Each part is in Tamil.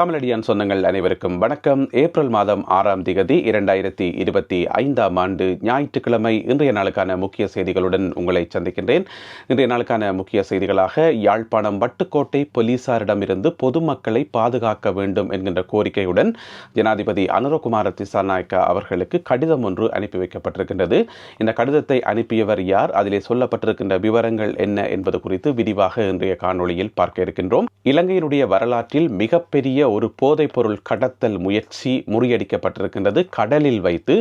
தமிழடியான் சொந்தங்கள் அனைவருக்கும் வணக்கம். ஏப்ரல் மாதம் ஆறாம் திகதி இரண்டாயிரத்தி இருபத்தி ஐந்தாம் ஆண்டு ஞாயிற்றுக்கிழமை இன்றைய நாளுக்கான முக்கிய செய்திகளுடன் உங்களை சந்திக்கின்றேன். இன்றைய நாளுக்கான முக்கிய செய்திகளாக யாழ்ப்பாணம் வட்டுக்கோட்டை போலீசாரிடமிருந்து பொதுமக்களை பாதுகாக்க வேண்டும் என்கின்ற கோரிக்கையுடன் ஜனாதிபதி அனுரகுமார திசாநாயக்கா அவர்களுக்கு கடிதம் ஒன்று அனுப்பி வைக்கப்பட்டிருக்கின்றது. இந்த கடிதத்தை அனுப்பியவர் யார்? அதிலே சொல்லப்பட்டிருக்கின்ற விவரங்கள் என்ன என்பது குறித்து விரிவாக இன்றைய காணொளியில் பார்க்க இருக்கின்றோம். இலங்கையினுடைய வரலாற்றில் மிகப்பெரிய ஒரு போதைப்பொருள் கடத்தல் முயற்சி முறியடிக்கப்பட்டிருக்கின்றது கடலில் வைத்து.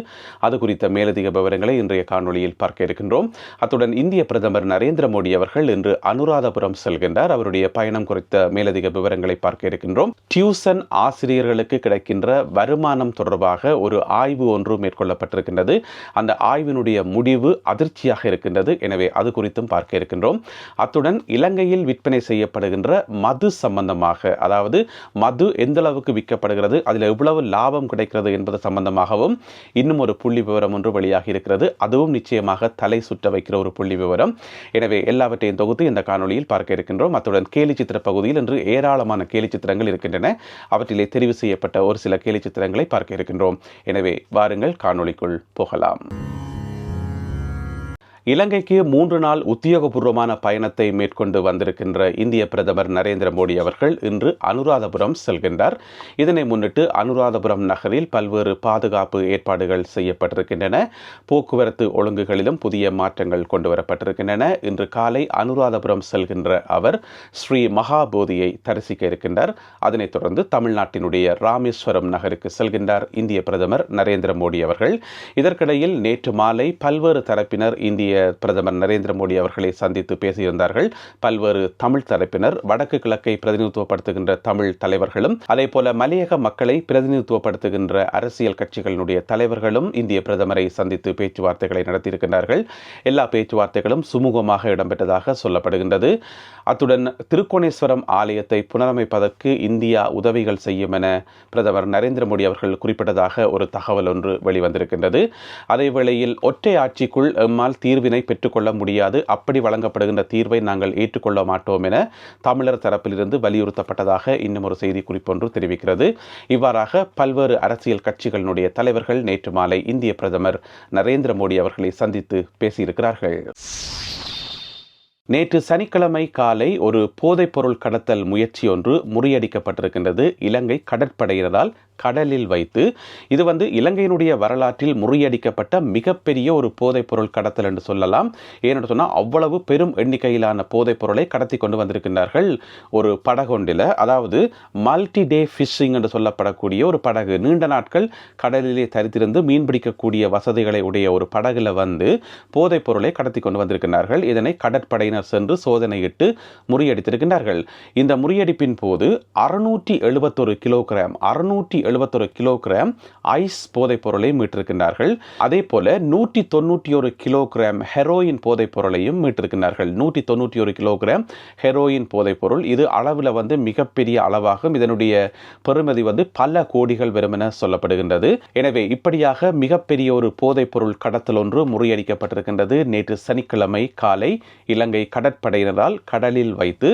அது குறித்த மேலதிக விவரங்களை இன்றைய காணொளியில் பார்க்க இருக்கின்றோம். அத்துடன் இந்திய பிரதமர் நரேந்திர மோடி அவர்கள் இன்று அனுராதபுரம் செல்கின்றார். அவருடைய பயணம் குறித்த மேலதிக விவரங்களை பார்க்க இருக்கின்றோம். டியூசன் ஆசிரியர்களுக்கு கிடைக்கின்ற வருமானம் தொடர்பாக ஒரு ஆய்வு ஒன்று மேற்கொள்ளப்பட்டிருக்கின்றது. அந்த ஆய்வினுடைய முடிவு அதிர்ச்சியாக இருக்கின்றது. எனவே அது குறித்தும் பார்க்க இருக்கின்றோம். அத்துடன் இலங்கையில் விற்பனை செய்யப்படுகின்ற மது சம்பந்தமாக அதாவது மது எந்த அளவுக்கு விற்கப்படுகிறது அதில் எவ்வளவு லாபம் கிடைக்கிறது என்பது சம்பந்தமாகவும் இன்னும் ஒரு புள்ளி விவரம் ஒன்று வெளியாகி இருக்கிறது. அதுவும் நிச்சயமாக தலை சுற்ற வைக்கிற ஒரு புள்ளி விவரம். எனவே எல்லாவற்றையும் தொகுத்து இந்த காணொளியில் பார்க்க இருக்கின்றோம். அத்துடன் கேலி சித்திர பகுதியில் இன்று ஏராளமான கேலி சித்திரங்கள் இருக்கின்றன. அவற்றிலே தெரிவு செய்யப்பட்ட ஒரு சில கேலி சித்திரங்களை பார்க்க இருக்கின்றோம். எனவே வாருங்கள் காணொளிக்குள் போகலாம். இலங்கைக்கு மூன்று நாள் உத்தியோகபூர்வமான பயணத்தை மேற்கொண்டு வந்திருக்கின்ற இந்திய பிரதமர் நரேந்திர மோடி அவர்கள் இன்று அனுராதபுரம் செல்கின்றார். இதனை முன்னிட்டு அனுராதபுரம் நகரில் பல்வேறு பாதுகாப்பு ஏற்பாடுகள் செய்யப்பட்டிருக்கின்றன. போக்குவரத்து ஒழுங்குகளிலும் புதிய மாற்றங்கள் கொண்டு வரப்பட்டிருக்கின்றன இன்று காலை அனுராதபுரம் செல்கின்ற அவர் ஸ்ரீ மகாபோதியை தரிசிக்க இருக்கின்றார். அதனைத் தொடர்ந்து தமிழ்நாட்டினுடைய ராமேஸ்வரம் நகருக்கு செல்கின்றார் இந்திய பிரதமர் நரேந்திர மோடி அவர்கள். இதற்கிடையில் நேற்று மாலை பல்வேறு தரப்பினர் இந்திய பிரதமர் நரேந்திர மோடி அவர்களை சந்தித்து பேசியிருந்தார்கள். பல்வேறு தமிழ் தரப்பினர் வடக்கு கிழக்கை பிரதிநிதித்துவப்படுத்துகின்ற தமிழ் தலைவர்களும் அதே போல மலையக மக்களை பிரதிநிதித்துவப்படுத்துகின்ற அரசியல் கட்சிகளினுடைய தலைவர்களும் இந்திய பிரதமரை சந்தித்து பேச்சுவார்த்தைகளை நடத்தியிருக்கிறார்கள் எல்லா பேச்சுவார்த்தைகளும் சுமூகமாக இடம்பெற்றதாக சொல்லப்படுகின்றது. அத்துடன் திருக்கோணேஸ்வரம் ஆலயத்தை புனரமைப்பதற்கு இந்தியா உதவிகள் செய்யும் என பிரதமர் நரேந்திர மோடி அவர்கள் குறிப்பிட்டதாக ஒரு தகவல் ஒன்று வெளிவந்திருக்கின்றது. அதே வேளையில் ஒற்றை ஆட்சிக்குள் எம்மால் தீர்வினை பெற்றுக்கொள்ள முடியாது. அப்படி வழங்கப்படுகின்ற தீர்வை நாங்கள் ஏற்றுக்கொள்ள மாட்டோம் என தமிழர் தரப்பிலிருந்து வலியுறுத்தப்பட்டதாக இன்னும் ஒரு செய்தி குறிப்பொன்று தெரிவிக்கிறது. இவ்வாறாக பல்வேறு அரசியல் கட்சிகளினுடைய தலைவர்கள் நேற்று மாலை இந்திய பிரதமர் நரேந்திர மோடி அவர்களை சந்தித்து பேசியிருக்கிறார்கள். நேற்று சனிக்கிழமை காலை ஒரு போதைப்பொருள் கடத்தல் முயற்சி ஒன்று முறியடிக்கப்பட்டிருக்கின்றது. இலங்கை கடற்படையினரால் கடலில் வைத்து இது வந்து இலங்கையினுடைய வரலாற்றில் முறியடிக்கப்பட்ட மிகப்பெரிய ஒரு போதைப்பொருள் கடத்தல் என்று சொல்லலாம். ஏன்னு சொன்னால் அவ்வளவு பெரும் எண்ணிக்கையிலான போதைப் பொருளை கடத்தி கொண்டு வந்திருக்கின்றார்கள் ஒரு படகொண்டில். அதாவது மல்டி டே ஃபிஷிங் என்று சொல்லப்படக்கூடிய ஒரு படகு. நீண்ட நாட்கள் கடலிலே தரித்திருந்து மீன் பிடிக்கக்கூடிய வசதிகளை உடைய ஒரு படகுல வந்து போதைப் பொருளை கடத்தி கொண்டு வந்திருக்கிறார்கள் இதனை கடற்படையினர் சென்று சோதனையிட்டு முறியடித்திருக்கின்றார்கள். இந்த முறியடிப்பின் போது அறுநூற்றி எழுபத்தொரு கிலோகிராம் அறுநூற்றி எழுபத்தொரு கிலோகிராம் ஐஸ் போதைப் பொருளை மீட்டிருக்கின்றார்கள். அதே போல நூற்றி தொண்ணூற்றி ஒரு கிலோகிராம் ஹெரோயின் போதைப் பொருளையும் மீட்டிருக்கின்றார்கள். நூற்றி தொண்ணூற்றி ஒரு கிலோகிராம் ஹெரோயின் போதைப் பொருள். இது அளவில் வந்து மிகப்பெரிய அளவாகும். இதனுடைய பெறுமதி வந்து பல கோடிகள் வரும் என சொல்லப்படுகின்றது. எனவே இப்படியாக மிகப்பெரிய ஒரு போதைப் பொருள் கடத்தல் ஒன்று முறியடிக்கப்பட்டிருக்கின்றது. நேற்று சனிக்கிழமை காலை இலங்கை கடற்படையினரால் கடலில் வைத்து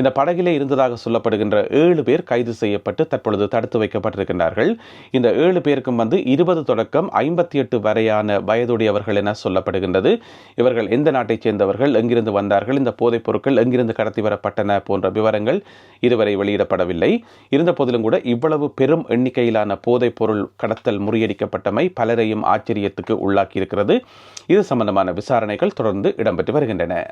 இந்த படகிலே இருந்ததாக சொல்லப்படுகின்ற ஏழு பேர் கைது செய்யப்பட்டு தற்பொழுது தடுத்து வைக்கப்பட்டிருக்கின்றார்கள். இந்த ஏழு பேருக்கும் வந்து இருபது தொடக்கம் ஐம்பத்தி எட்டு வரையான வயதுடையவர்கள் என சொல்லப்படுகின்றது. இவர்கள் எந்த நாட்டைச் சேர்ந்தவர்கள் எங்கிருந்து வந்தார்கள் இந்த போதைப் பொருட்கள் எங்கிருந்து கடத்தி வரப்பட்டன போன்ற விவரங்கள் இதுவரை வெளியிடப்படவில்லை. இருந்த போதிலும் கூட இவ்வளவு பெரும் எண்ணிக்கையிலான போதைப் பொருள் கடத்தல் முறியடிக்கப்பட்டமை பலரையும் ஆச்சரியத்துக்கு உள்ளாக்கியிருக்கிறது. இது சம்பந்தமான விசாரணைகள் தொடர்ந்து இடம்பெற்று வருகின்றன.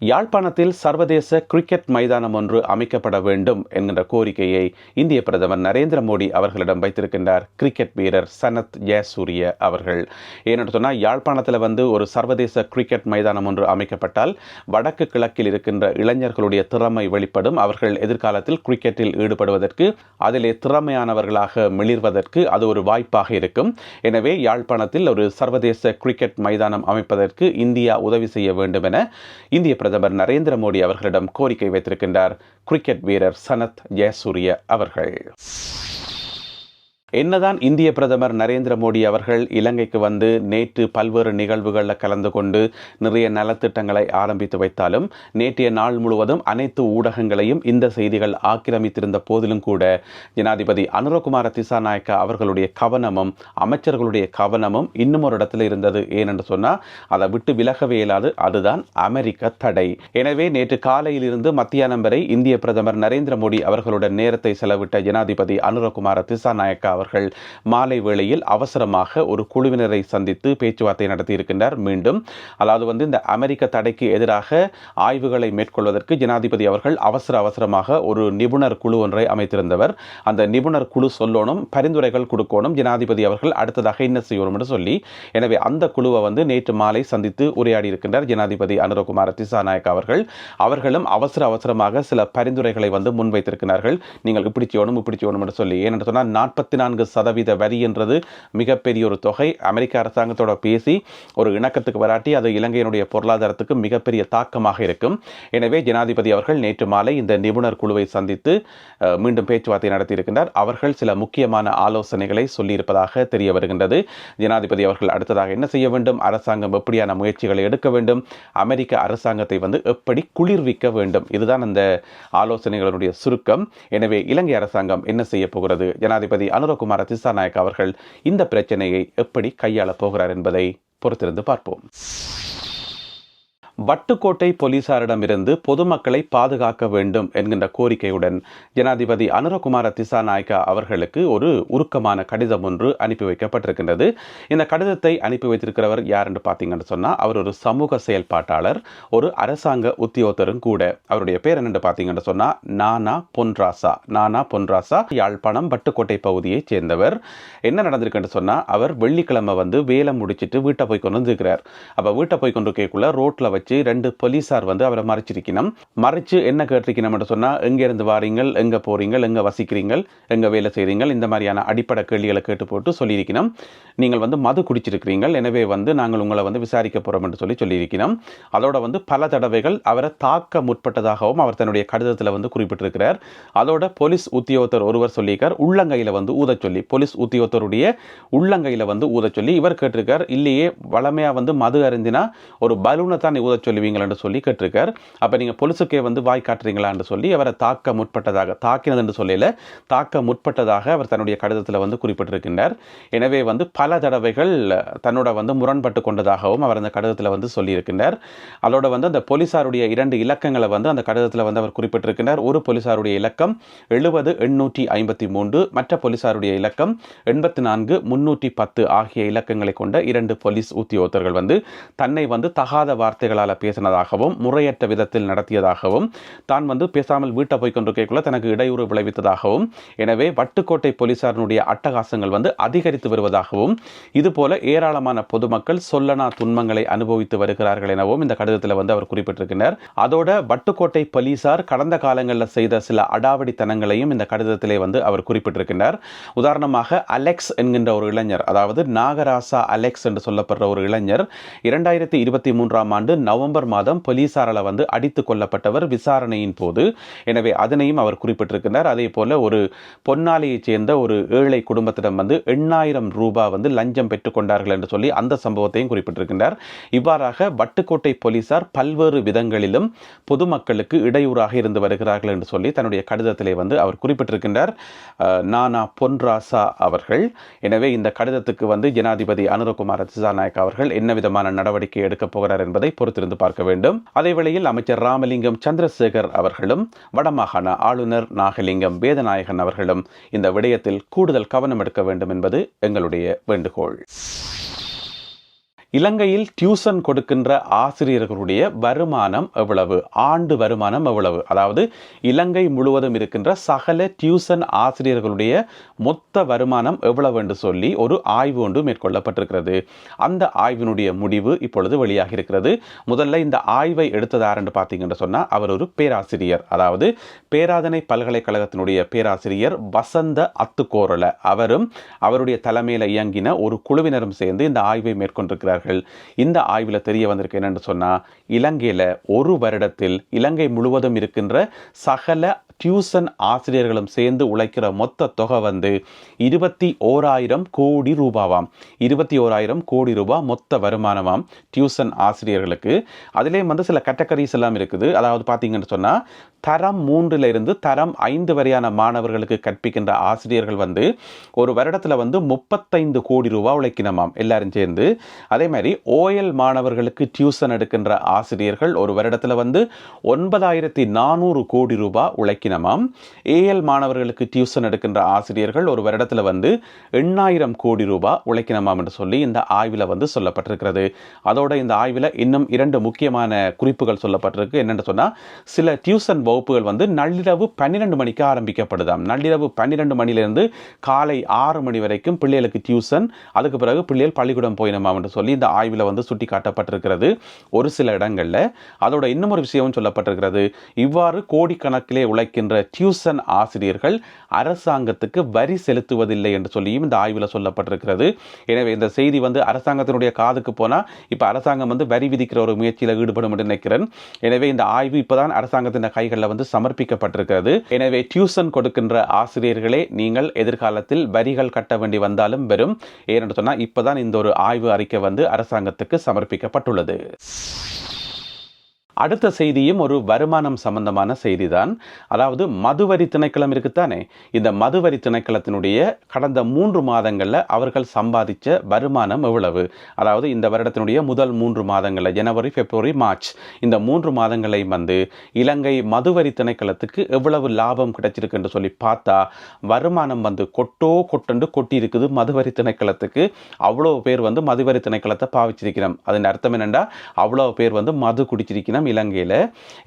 யாழ்ப்பாணத்தில் சர்வதேச கிரிக்கெட் மைதானம் ஒன்று அமைக்கப்பட வேண்டும் என்கின்ற கோரிக்கையை இந்திய பிரதமர் நரேந்திர மோடி அவர்களிடம் வைத்திருக்கின்றார். கிரிக்கெட் வீரர் சனத் ஜெயசூரிய அவர்கள். ஏன்னு சொன்னால் யாழ்ப்பாணத்தில் வந்து ஒரு சர்வதேச கிரிக்கெட் மைதானம் ஒன்று அமைக்கப்பட்டால் வடக்கு கிழக்கில் இருக்கின்ற இளைஞர்களுடைய திறமை வெளிப்படும். அவர்கள் எதிர்காலத்தில் கிரிக்கெட்டில் ஈடுபடுவதற்கு அதிலே திறமையானவர்களாக மிளிர்வதற்கு அது ஒரு வாய்ப்பாக இருக்கும். எனவே யாழ்ப்பாணத்தில் ஒரு சர்வதேச கிரிக்கெட் மைதானம் அமைப்பதற்கு இந்தியா உதவி செய்ய வேண்டும் என இந்திய பிரதமர் நரேந்திர மோடி அவர்களிடம் கோரிக்கை வைத்திருக்கின்றார். கிரிக்கெட் வீரர் சனத் ஜெயசூரிய அவர்கள். என்னதான் இந்திய பிரதமர் நரேந்திர மோடி அவர்கள் இலங்கைக்கு வந்து நேற்று பல்வேறு நிகழ்வுகளில் கலந்து கொண்டு நிறைய நலத்திட்டங்களை ஆரம்பித்து வைத்தாலும் நேற்றைய நாள் முழுவதும் அனைத்து ஊடகங்களையும் இந்த செய்திகள் ஆக்கிரமித்திருந்த போதிலும் கூட ஜனாதிபதி அனுரகுமார திசாநாயக்க அவர்களுடைய கவனமும் அமைச்சர்களுடைய கவனமும் இன்னும் ஒரு இடத்துல இருந்தது. ஏனென்று சொன்னால் அதை விட்டு விலகவே இயலாது. அதுதான் அமெரிக்க தடை. எனவே நேற்று காலையில் இருந்து மத்தியானம் வரை இந்திய பிரதமர் நரேந்திர மோடி அவர்களுடன் நேரத்தை செலவிட்ட ஜனாதிபதி அனுரகுமார திசாநாயக்கா அவர்கள் மாலை வேளையில் அவசரமாக ஒரு குழுவினரை சந்தித்து பேச்சுவார்த்தை நடத்தியிருக்கின்றார். மீண்டும் அதாவது வந்து இந்த அமெரிக்க தடைக்கு எதிராக ஆய்வுகளை மேற்கொள்வதற்கு ஜனாதிபதி அவர்கள் அவசர அவசரமாக ஒரு நிபுணர் குழு ஒன்றை அமைத்திருந்தவர். அந்த நிபுணர் குழு சொல்லணும் பரிந்துரைகள் கொடுக்கணும் ஜனாதிபதி அவர்கள் அடுத்ததாக என்ன செய்யணும் என்று சொல்லி எனவே அந்த குழுவை வந்து நேற்று மாலை சந்தித்து உரையாடி இருக்கின்றார் ஜனாதிபதி அனுரகுமார் திசாநாயக் அவர்கள். அவர்களும் அவசர அவசரமாக சில பரிந்துரைகளை வந்து முன்வைத்திருக்கிறார்கள். நீங்கள் இப்படி செய்யணும் இப்படி செய்யணும் என்று சொல்லி. ஏனென்று சொன்னால் நாற்பத்தி நான்கு சதவீத வரி என்றது மிகப்பெரிய ஒரு தொகை. அமெரிக்க அரசாங்கத்தோட பேசி ஒரு இணக்கத்துக்கு வராட்டி அது இலங்கையினுடைய பொருளாதாரத்துக்கு மிகப்பெரிய தாக்கமாக இருக்கும். எனவே ஜனாதிபதி அவர்கள் நேற்று மாலை இந்த நிபுணர் குழுவை சந்தித்து மீண்டும் பேச்சுவார்த்தை நடத்தியிருக்கின்றார். அவர்கள் சில முக்கியமான ஆலோசனைகளை சொல்லியிருப்பதாக தெரிய வருகின்றது. ஜனாதிபதி அவர்கள் அடுத்ததாக என்ன செய்ய வேண்டும்? அரசாங்கம் எப்படியான முயற்சிகளை எடுக்க வேண்டும்? அமெரிக்க அரசாங்கத்தை வந்து எப்படி குளிர்விக்க வேண்டும்? இதுதான் அந்த ஆலோசனைகளுடைய சுருக்கம். எனவே இலங்கை அரசாங்கம் என்ன செய்ய போகிறது? ஜனாதிபதி சிவகுமார திசாநாயக் அவர்கள் இந்த பிரச்சனையை எப்படி கையாளப் போகிறார் என்பதை பொறுத்திருந்து பார்ப்போம். வட்டுக்கோட்டை போலீசாரிடமிருந்து பொதுமக்களை பாதுகாக்க வேண்டும் என்கின்ற கோரிக்கையுடன் ஜனாதிபதி அனுரகுமார திசாநாயக்கா அவர்களுக்கு ஒரு உருக்கமான கடிதம் ஒன்று அனுப்பி வைக்கப்பட்டிருக்கின்றது. இந்த கடிதத்தை அனுப்பி வைத்திருக்கிறவர் யார் என்று பார்த்தீங்கன்னு சொன்னால் அவர் ஒரு சமூக செயல்பாட்டாளர் ஒரு அரசாங்க உத்தியோகத்தரும் கூட. அவருடைய பேர் என்னென்று பார்த்தீங்கன்னு சொன்னால் நானா பொன்ராசா. நானா பொன்ராசா யாழ்ப்பாணம் வட்டுக்கோட்டை பகுதியைச் சேர்ந்தவர். என்ன நடந்திருக்குன்னு சொன்னால் அவர் வெள்ளிக்கிழமை வந்து வேலை முடிச்சிட்டு வீட்டை போய் கொண்டு வந்துருக்கிறார். அப்போ வீட்டை போய் கொண்டு கேட்குள்ள ரோட்டில் வச்சு ரெண்டு போலீஸார் வந்து அவரை மறைச்சிருக்கணும். மறைச்சு என்ன கேட்டிருக்கணும் சொன்னால் எங்கேருந்து வாரீங்கள்? எங்கே போறீங்கள்? எங்கே வசிக்கிறீங்கள்? எங்கே வேலை செய்கிறீங்கள் இந்த மாதிரியான அடிப்படை கேள்விகளை கேட்டு போட்டு சொல்லியிருக்கணும். நீங்கள் வந்து மது குடிச்சிருக்கிறீங்கள் எனவே வந்து நாங்கள் உங்களை வந்து விசாரிக்க போகிறோம் என்று சொல்லி சொல்லியிருக்கணும். அதோட வந்து பல தடவைகள் அவரை தாக்க முற்பட்டதாகவும் அவர் தன்னுடைய கடிதத்தில் வந்து குறிப்பிட்டிருக்கிறார். அதோட போலீஸ் உத்தியோகத்தர் ஒருவர் சொல்லியிருக்கார். உள்ளங்கையில் வந்து ஊதச் சொல்லி போலீஸ் உத்தியோகத்தருடைய உள்ளங்கையில் வந்து ஊத சொல்லி இவர் கேட்டிருக்கார். இல்லையே வளமையாக வந்து மது அறிந்தினா ஒரு பலூனை தான் ஊத ஊதச் சொல்லுவீங்களான்னு சொல்லி கேட்டிருக்கார். அப்போ நீங்கள் பொலிசுக்கே வந்து வாய் காட்டுறீங்களான்னு சொல்லி அவரை தாக்க முற்பட்டதாக தாக்கினது என்று சொல்லல தாக்க முற்பட்டதாக அவர் தன்னுடைய கடிதத்தில் வந்து குறிப்பிட்டிருக்கின்றார். எனவே வந்து பல தடவைகள் தன்னோட வந்து முரண்பட்டு கொண்டதாகவும் அவர் அந்த கடிதத்தில் வந்து சொல்லியிருக்கின்றார். அதோட வந்து அந்த போலீசாருடைய இரண்டு இலக்கங்களை வந்து அந்த கடிதத்தில் வந்து அவர் குறிப்பிட்டிருக்கின்றார். ஒரு போலீசாருடைய இலக்கம் எழுபது எண்ணூற்றி ஐம்பத்தி மூன்று மற்ற போலீசாருடைய இலக்கம் எண்பத்தி நான்கு முன்னூற்றி பத்து ஆகிய இலக்கங்களை கொண்ட இரண்டு போலீஸ் உத்தியோகத்தர்கள் வந்து தன்னை வந்து தகாத வார்த்தைகளால் பேசினதாகவும் முறையற்ற விதத்தில் நடத்தியதாகவும் தான் வந்து பேசாமல் வீட்டை போய் கொண்டு கேட்கல தனக்கு இடையூறு விளைவித்ததாகவும் எனவே வட்டுக்கோட்டை போலீசாரினுடைய அட்டகாசங்கள் வந்து அதிகரித்து வருவதாகவும் இதுபோல ஏராளமான பொதுமக்கள் சொல்லனா துன்பங்களை அனுபவித்து வருகிறார்கள் எனவும் இந்த கடிதத்தில் வந்து அவர் குறிப்பிட்டிருக்கிறார். அதோட வட்டுக்கோட்டை போலீசார் கடந்த காலங்களில் செய்த சில அடாவடித்தனங்களையும் இந்த கடிதத்திலே வந்து அவர் குறிப்பிட்டிருக்கிறார். உதாரணமாக அலெக்ஸ் என்கின்ற ஒரு இளைஞர் அதாவது நாகராசா அலெக்ஸ் என்று சொல்லப்படுற ஒரு இளைஞர் இரண்டாயிரத்தி இருபத்தி மூன்றாம் ஆண்டு நவம்பர் மாதம் போலீசாரால் வந்து அடித்து கொல்லப்பட்டவர் விசாரணையின் போது. எனவே அதனையும் அவர் குறிப்பிட்டிருக்கிறார் அதே போல ஒரு பொன்னாலையைச் சேர்ந்த ஒரு ஏழை குடும்பத்திடம் வந்து எண்ணாயிரம் ரூபாய் வந்து லஞ்சம் பெற்றுக்கொண்டார்கள் என்று சொல்லி அந்த சம்பவத்தையும் குறிப்பிட்டிருக்கின்றார். இவ்வாறாக வட்டுக்கோட்டை போலீசார் பல்வேறு விதங்களிலும் பொதுமக்களுக்கு இடையூறாக இருந்து வருகிறார்கள் என்று சொல்லி தன்னுடைய கடிதத்திலே வந்து அவர் குறிப்பிட்டிருக்கின்றார். நானா பொன்ராசா அவர்கள். எனவே இந்த கடிதத்துக்கு வந்து ஜனாதிபதி அனுரகுமார் திசாநாயக் அவர்கள் என்ன விதமான நடவடிக்கை எடுக்கப் போகிறார் என்பதை பொறுத்து பொறுத்திருந்து பார்க்க வேண்டும். அதேவேளையில் அமைச்சர் ராமலிங்கம் சந்திரசேகர் அவர்களும் வடமாகாண ஆளுநர் நாகலிங்கம் வேதநாயகன் அவர்களும் இந்த விடயத்தில் கூடுதல் கவனம் எடுக்க வேண்டும் என்பது எங்களுடைய வேண்டுகோள். இலங்கையில் டியூஷன் கொடுக்கின்ற ஆசிரியர்களுடைய வருமானம் எவ்வளவு? ஆண்டு வருமானம் எவ்வளவு? அதாவது இலங்கை முழுவதும் இருக்கின்ற சகல டியூஷன் ஆசிரியர்களுடைய மொத்த வருமானம் எவ்வளவு என்று சொல்லி ஒரு ஆய்வு ஒன்று மேற்கொள்ளப்பட்டிருக்கிறது. அந்த ஆய்வினுடைய முடிவு இப்பொழுது வெளியாகி இருக்கிறது முதல்ல இந்த ஆய்வை எடுத்ததார் என்று பார்த்தீங்கன்னு சொன்னால் அவர் ஒரு பேராசிரியர். அதாவது பேராதனை பல்கலைக்கழகத்தினுடைய பேராசிரியர் வசந்த அத்துக்கோரல. அவரும் அவருடைய தலைமையில் இயங்கின ஒரு குழுவினரும் சேர்ந்து இந்த ஆய்வை மேற்கொண்டிருக்கிறார்கள் இந்த ஆய்வில் தெரிய வந்திருக்கு என்னென்னு சொன்னால் இலங்கையில் ஒரு வருடத்தில் இலங்கை முழுவதும் இருக்கின்ற சகல டியூசன் ஆசிரியர்களும் சேர்ந்து உழைக்கிற மொத்த தொகை வந்து இருபத்தி ஓராயிரம் கோடி ரூபாவாம். இருபத்தி ஓராயிரம் கோடி ரூபாய் மொத்த வருமானமாம் டியூசன் ஆசிரியர்களுக்கு. அதுலேயும் வந்து சில கேட்டகரிஸ் எல்லாம் இருக்குது. அதாவது பார்த்தீங்கன்னு சொன்னால் தரம் மூன்றில் இருந்து தரம் ஐந்து வரையான மாணவர்களுக்கு கற்பிக்கின்ற ஆசிரியர்கள் வந்து ஒரு வருடத்தில் வந்து முப்பத்தைந்து கோடி ரூபாய் உழைக்கணுமாம் எல்லாரும் சேர்ந்து. அதே மாதிரி ஓஎல் மாணவர்களுக்கு டியூசன் எடுக்கின்ற ஆசிரியர்கள் ஒரு வருடத்தில் வந்து ஒன்பதாயிரத்தி நானூறு கோடி ரூபாய் உழைக்கணுமாம் ஏஎல் மாணவர்களுக்கு டியூசன் எடுக்கின்ற ஆசிரியர்கள் ஒரு வருடத்தில் வந்து எண்ணாயிரம் கோடி ரூபாய் உழைக்கணுமாம் என்று சொல்லி இந்த ஆய்வில் வந்து சொல்லப்பட்டிருக்கிறது. அதோட இந்த ஆய்வில் இன்னும் இரண்டு முக்கியமான குறிப்புகள் சொல்லப்பட்டிருக்கு. என்னென்னு சொன்னால் சில டியூசன் வகுப்புகள் வந்து நள்ளிரவு பன்னிரெண்டு மணிக்கு ஆரம்பிக்கப்படுதாம். நள்ளிரவு பன்னிரெண்டு மணிலிருந்து காலை ஆறு மணி வரைக்கும் பிள்ளைகளுக்கு டியூசன் அதுக்கு பிறகு பிள்ளைகள் பள்ளிக்கூடம் போயினமாம் என்று சொல்லி இந்த ஆய்வில் வந்து சுட்டி காட்டப்பட்டிருக்கிறது ஒரு சில இடங்களில். அதோட இன்னும் ஒரு விஷயமும் சொல்லப்பட்டிருக்கிறது. இவ்வாறு கோடிக்கணக்கிலே உழைக்க இருக்கின்ற டியூசன் ஆசிரியர்கள் அரசாங்கத்துக்கு வரி செலுத்துவதில்லை என்று சொல்லியும் இந்த ஆய்வில் சொல்லப்பட்டிருக்கிறது. எனவே இந்த செய்தி வந்து அரசாங்கத்தினுடைய காதுக்கு போனால் இப்போ அரசாங்கம் வந்து வரி விதிக்கிற ஒரு முயற்சியில் ஈடுபடும் என்று நினைக்கிறேன். எனவே இந்த ஆய்வு இப்போதான் அரசாங்கத்தின் கைகளில் வந்து சமர்ப்பிக்கப்பட்டிருக்கிறது. எனவே டியூசன் கொடுக்கின்ற ஆசிரியர்களே நீங்கள் எதிர்காலத்தில் வரிகள் கட்ட வேண்டி வந்தாலும் வரும் ஏனென்று சொன்னால் இப்போதான் இந்த ஒரு ஆய்வு அறிக்கை வந்து அரசாங்கத்துக்கு சமர்ப்பிக்கப்பட்டுள்ளது. அடுத்த செய்தியும் ஒரு வருமானம் சம்பந்தமான செய்திதான். அதாவது மதுவரி திணைக்களம் இருக்குத்தானே? இந்த மதுவரி திணைக்களத்தினுடைய கடந்த மூன்று மாதங்களில் அவர்கள் சம்பாதிச்ச வருமானம் எவ்வளவு? அதாவது இந்த வருடத்தினுடைய முதல் மூன்று மாதங்களில் ஜனவரி பிப்ரவரி மார்ச் இந்த மூன்று மாதங்களையும் வந்து இலங்கை மதுவரி திணைக்களத்துக்கு எவ்வளவு லாபம் கிடைச்சிருக்கு என்று சொல்லி பார்த்தா வருமானம் வந்து கொட்டோ கொட்டண்டு கொட்டி இருக்குது மதுவரி திணைக்களத்துக்கு. அவ்வளோ பேர் வந்து மதுவரி திணைக்களத்தை பாவிச்சிருக்கிறோம். அதன் அர்த்தம் என்னென்னா அவ்வளோ பேர் வந்து மது குடிச்சிருக்கணும் இலங்கையில்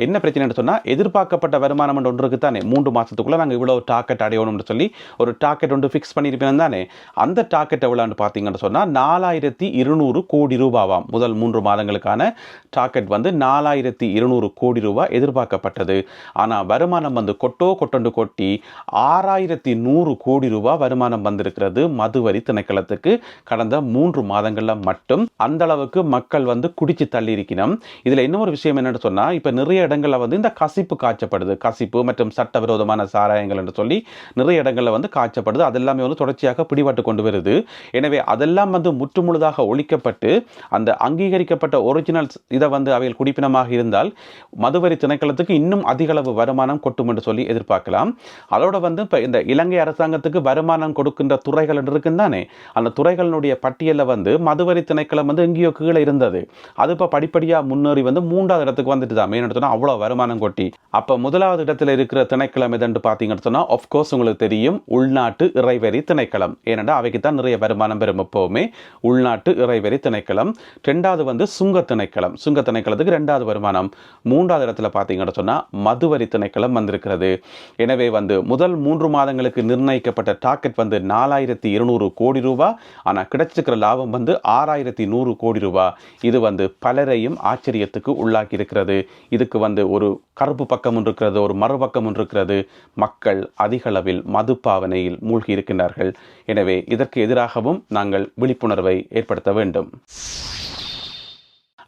என்ன பிரச்சனைன்னு சொன்னால் எதிர்பார்க்கப்பட்ட வருமானம் ஒன்று இருக்குது தானே மூன்று மாதத்துக்குள்ளே நாங்கள் இவ்வளோ டார்கெட் அடையணும்னு சொல்லி ஒரு டார்கெட் ஒன்று ஃபிக்ஸ் பண்ணியிருப்பேன் தானே. அந்த டார்கெட் எவ்வளோன்னு பார்த்தீங்கன்னு சொன்னால் நாலாயிரத்தி இருநூறு கோடி ரூபாவாம். முதல் மூன்று மாதங்களுக்கான டார்கெட் வந்து நாலாயிரத்தி இருநூறு கோடி ரூபாய் எதிர்பார்க்கப்பட்டது. ஆனால் வருமானம் வந்து கொட்டோ கொட்டண்டு கொட்டி ஆறாயிரத்தி நூறு கோடி ரூபாய் வருமானம் வந்திருக்கிறது மதுவரி திணைக்களத்துக்கு கடந்த மூன்று மாதங்களில் மட்டும். அந்த அளவுக்கு மக்கள் வந்து குடிச்சு தள்ளி இருக்கணும். இதில் இன்னொரு விஷயம் என்னென்னு சொன்னால் இப்போ நிறைய இடங்களில் வந்து இந்த கசிப்பு காய்ச்சப்படுது. கசிப்பு மற்றும் சட்டவிரோதமான சாராயங்கள் என்று சொல்லி நிறைய இடங்களில் வந்து காய்ச்சப்படுது. அதெல்லாமே வந்து தொடர்ச்சியாக பிடிபட்டு கொண்டு வருது. எனவே அதெல்லாம் வந்து முற்றுமுழுதாக ஒழிக்கப்பட்டு அந்த அங்கீகரிக்கப்பட்ட ஒரிஜினல்ஸ் இதை வந்து அவைகள் குடிப்பினமாக இருந்தால் மதுவரி திணைக்களத்துக்கு இன்னும் அதிக அளவு வருமானம் கொட்டும் என்று சொல்லி எதிர்பார்க்கலாம். அதோட வந்து இப்போ இந்த இலங்கை அரசாங்கத்துக்கு வருமானம் கொடுக்கின்ற துறைகள் என்று இருக்குந்தானே அந்த துறைகளினுடைய பட்டியலில் வந்து மதுவரி திணைக்களம் வந்து எங்கேயோ கீழே இருந்தது. அது இப்போ படிப்படியாக முன்னேறி வந்து மூன்றாவது இடத்துக்கு இடத்துக்கு வந்துட்டு தான். மெயின் சொன்னால் அவ்வளோ வருமானம் கொட்டி. அப்போ முதலாவது இடத்துல இருக்கிற திணைக்களம் எதுன்னு பார்த்தீங்கன்னு சொன்னால் ஆஃப்கோர்ஸ் உங்களுக்கு தெரியும் உள்நாட்டு இறைவரி திணைக்களம். ஏனென்றால் அவைக்கு தான் நிறைய வருமானம் பெறும் எப்போவுமே. உள்நாட்டு இறைவரி திணைக்களம். ரெண்டாவது வந்து சுங்க திணைக்களம். சுங்க திணைக்களத்துக்கு ரெண்டாவது வருமானம். மூன்றாவது இடத்துல பார்த்தீங்கன்னு சொன்னால் மதுவரி திணைக்களம் வந்திருக்கிறது. எனவே வந்து முதல் மூன்று மாதங்களுக்கு நிர்ணயிக்கப்பட்ட டார்கெட் வந்து நாலாயிரத்தி இருநூறு கோடி ரூபா. ஆனால் கிடைச்சிருக்கிற லாபம் வந்து ஆறாயிரத்தி நூறு கோடி ரூபா. இது வந்து பலரையும் ஆச்சரியத்துக்கு உள்ளாக்கி இருக்கிறது. இதுக்கு வந்து ஒரு கருப்பு பக்கம் ஒன்று இருக்கிறது ஒரு மறுபக்கம் ஒன்று இருக்கிறது. மக்கள் அதிகளவில் மது பாவனையில் மூழ்கி இருக்கின்றார்கள். எனவே இதற்கு எதிராகவும் நாங்கள் விழிப்புணர்வை ஏற்படுத்த வேண்டும்.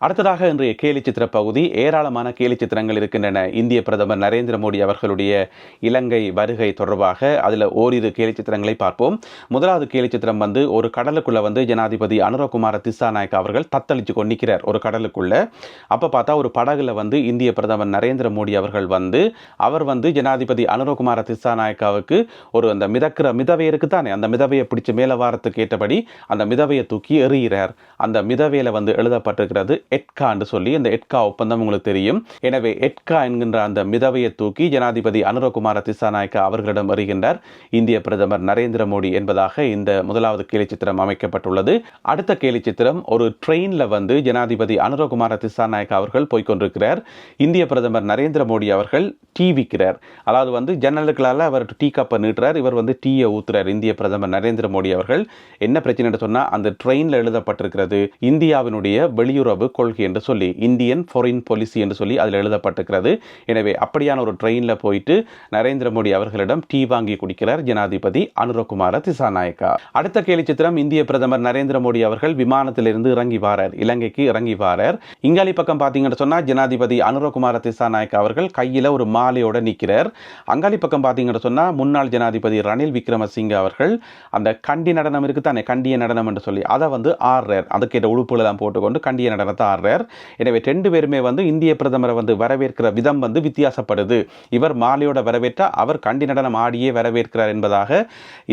அடுத்ததாக இன்றைய கேலி சித்திர பகுதி. ஏராளமான கேலி சித்திரங்கள் இருக்கின்றன. இந்திய பிரதமர் நரேந்திர மோடி அவர்களுடைய இலங்கை வருகை தொடர்பாக அதில் ஓரிரு கேலி சித்திரங்களை பார்ப்போம். முதலாவது கேலி சித்திரம் வந்து ஒரு கடலுக்குள்ளே வந்து ஜனாதிபதி அனுரகுமார திசாநாயக் அவர்கள் தத்தளித்து கொண்டிருக்கிறார் ஒரு கடலுக்குள்ளே. அப்போ பார்த்தா ஒரு படகுல வந்து இந்திய பிரதமர் நரேந்திர மோடி அவர்கள் வந்து அவர் வந்து ஜனாதிபதி அனுரகுமார திசாநாயக்காவுக்கு ஒரு அந்த மிதக்கிற மிதவை இருக்குதானே அந்த மிதவையை பிடிச்ச மேல வாரத்துக்கு ஏற்றபடி அந்த மிதவையை தூக்கி எறிகிறார். அந்த மிதவையில் வந்து எழுதப்பட்டிருக்கிறது எட்கா என்று சொல்லி அந்த எட்கா ஒப்பந்தம் உங்களுக்கு தெரியும். எனவே எட்கா என்கின்ற அந்த மிதவையை தூக்கி ஜனாதிபதி அனுரகுமார திசாநாயக்கா அவர்களிடம் வருகின்றார். இந்திய பிரதமர் நரேந்திர மோடி என்பதாக இந்த முதலாவது கேலி சித்திரம் அமைக்கப்பட்டுள்ளது. அடுத்த கேலி சித்திரம் ஒரு ட்ரெயினில் வந்து ஜனாதிபதி அனுரகுமார திசாநாயக்க அவர்கள் போய்கொண்டிருக்கிறார் இந்திய பிரதமர் நரேந்திர மோடி அவர்கள் டீ விற்கிறார் அதாவது வந்து ஜன்னலுக்களால் அவர் டீ கப்பை நீட்டுறார். இவர் வந்து டீயை ஊத்துறார். இந்திய பிரதமர் நரேந்திர மோடி அவர்கள். என்ன பிரச்சனை சொன்னால் அந்த ட்ரெயினில் எழுதப்பட்டிருக்கிறது இந்தியாவினுடைய வெளியுறவு கொள்கை என்று சொல்லி இந்தியன் ஃபாரின் பாலிசி என்று சொல்லி அதில் எழுதப்பட்டிருக்கிறது. எனவே அப்படியான ஒரு ட்ரெயினில் போயிட்டு நரேந்திர மோடி அவர்களிடம் டீ வாங்கி குடிக்கிறார் ஜனாதிபதி அனுரகுமார திசாநாயக்கா. அடுத்த கேலி சித்திரம் இந்திய பிரதமர் நரேந்திர மோடி அவர்கள் விமானத்திலிருந்து இறங்கி வாரார் இலங்கைக்கு இறங்கி வாரார். இங்காலி பக்கம் பார்த்தீங்கன்னு சொன்னால் ஜனாதிபதி அனுரகுமார திசாநாயக்கா அவர்கள் கையில் ஒரு மாலையோட நிற்கிறார் அங்காளி பக்கம் பார்த்தீங்கன்னு சொன்னால் முன்னாள் ஜனாதிபதி ரணில் விக்ரமசிங்க அவர்கள் அந்த கண்டி நடனம் இருக்கு தானே கண்டிய நடனம் என்று சொல்லி அதை வந்து ஆடுறார். அதுக்கேற்ற உடுப்புல தான் போட்டுக்கொண்டு கண்டிய நடனத்தை ஆடுறார் எனவே ரெண்டு பேருமே வந்து இந்திய பிரதமரை வந்து வரவேற்கிற விதம் வந்து வித்தியாசப்படுது. இவர் மாலையோட வரவேற்ற அவர் கண்டி நடனம் ஆடியே வரவேற்கிறார் என்பதாக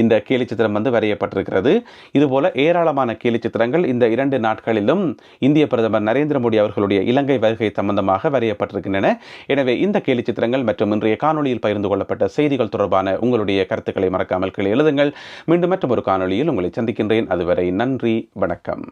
இந்த கேலி சித்திரம் வந்து வரையப்பட்டிருக்கிறது. இதுபோல ஏராளமான கேலி சித்திரங்கள் இந்த இரண்டு நாட்களிலும் இந்திய பிரதமர் நரேந்திர மோடி அவர்களுடைய இலங்கை வருகை சம்பந்தமாக வரையப்பட்டிருக்கின்றன. எனவே இந்த கேலி சித்திரங்கள் மற்றும் இன்றைய காணொளியில் பகிர்ந்து கொள்ளப்பட்ட செய்திகள் தொடர்பான உங்களுடைய கருத்துக்களை மறக்காமல் கீழே எழுதுங்கள். மீண்டும் மற்றும் ஒரு காணொளியில் உங்களை சந்திக்கின்றேன். அதுவரை நன்றி வணக்கம்.